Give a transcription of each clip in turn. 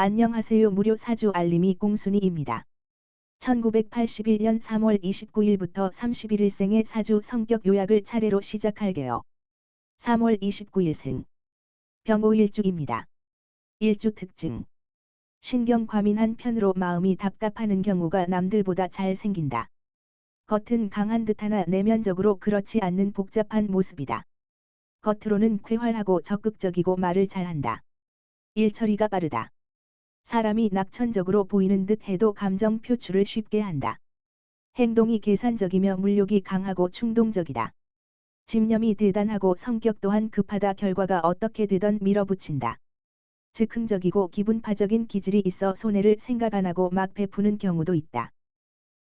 안녕하세요. 무료 사주 알림이 공순이입니다. 1981년 3월 29일부터 31일생의 사주 성격 요약을 차례로 시작할게요. 3월 29일생 병호 일주입니다. 일주 특징 신경 과민한 편으로 마음이 답답하는 경우가 남들보다 잘 생긴다. 겉은 강한 듯하나 내면적으로 그렇지 않는 복잡한 모습이다. 겉으로는 쾌활하고 적극적이고 말을 잘한다. 일처리가 빠르다. 사람이 낙천적으로 보이는 듯 해도 감정 표출을 쉽게 한다. 행동이 계산적이며 물욕이 강하고 충동적이다. 집념이 대단하고 성격 또한 급하다 결과가 어떻게 되던 밀어붙인다. 즉흥적이고 기분파적인 기질이 있어 손해를 생각 안 하고 막 베푸는 경우도 있다.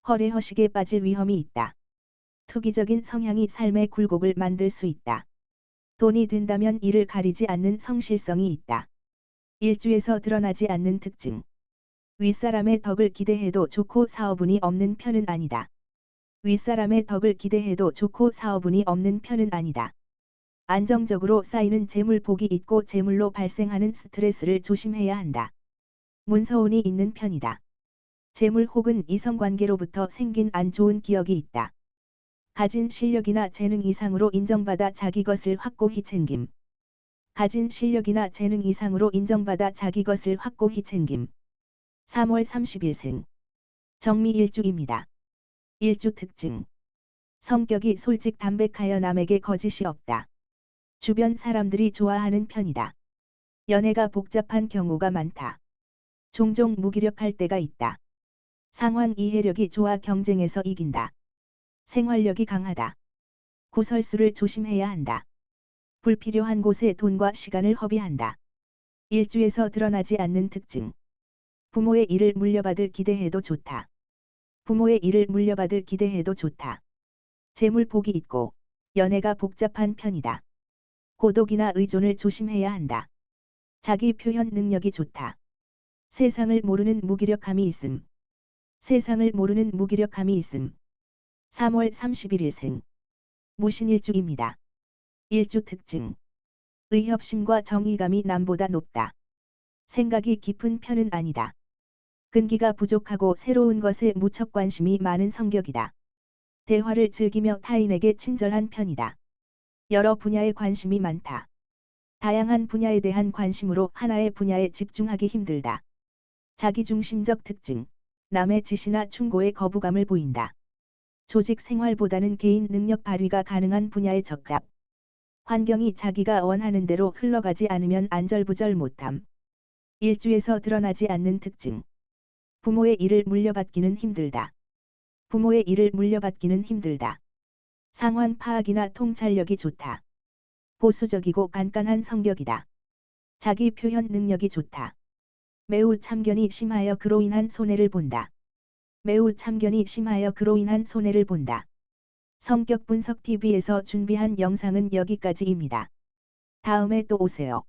허례허식에 빠질 위험이 있다. 투기적인 성향이 삶의 굴곡을 만들 수 있다. 돈이 된다면 이를 가리지 않는 성실성이 있다. 일주에서 드러나지 않는 특징. 윗사람의 덕을 기대해도 좋고 사업운이 없는 편은 아니다. 윗사람의 덕을 기대해도 좋고 사업운이 없는 편은 아니다. 안정적으로 쌓이는 재물 복이 있고 재물로 발생하는 스트레스를 조심해야 한다. 문서운이 있는 편이다. 재물 혹은 이성관계로부터 생긴 안 좋은 기억이 있다. 가진 실력이나 재능 이상으로 인정받아 자기 것을 확고히 챙김. 가진 실력이나 재능 이상으로 인정받아 자기 것을 확고히 챙김. 3월 30일생. 정미 일주입니다. 일주 특징. 성격이 솔직 담백하여 남에게 거짓이 없다. 주변 사람들이 좋아하는 편이다. 연애가 복잡한 경우가 많다. 종종 무기력할 때가 있다. 상황 이해력이 좋아 경쟁에서 이긴다. 생활력이 강하다. 구설수를 조심해야 한다. 불필요한 곳에 돈과 시간을 허비한다. 일주에서 드러나지 않는 특징. 부모의 일을 물려받을 기대해도 좋다. 부모의 일을 물려받을 기대해도 좋다. 재물 복이 있고 연애가 복잡한 편이다. 고독이나 의존을 조심해야 한다. 자기 표현 능력이 좋다. 세상을 모르는 무기력함이 있음. 세상을 모르는 무기력함이 있음. 3월 31일 생. 무신일주입니다. 일주 특징. 의협심과 정의감이 남보다 높다. 생각이 깊은 편은 아니다. 근기가 부족하고 새로운 것에 무척 관심이 많은 성격이다. 대화를 즐기며 타인에게 친절한 편이다. 여러 분야에 관심이 많다. 다양한 분야에 대한 관심으로 하나의 분야에 집중하기 힘들다. 자기중심적 특징. 남의 지시나 충고에 거부감을 보인다. 조직 생활보다는 개인 능력 발휘가 가능한 분야에 적합. 환경이 자기가 원하는 대로 흘러가지 않으면 안절부절 못함. 일주에서 드러나지 않는 특징. 부모의 일을 물려받기는 힘들다. 부모의 일을 물려받기는 힘들다. 상황 파악이나 통찰력이 좋다. 보수적이고 깐깐한 성격이다. 자기 표현 능력이 좋다. 매우 참견이 심하여 그로 인한 손해를 본다. 매우 참견이 심하여 그로 인한 손해를 본다. 성격 분석 TV에서 준비한 영상은 여기까지입니다. 다음에 또 오세요.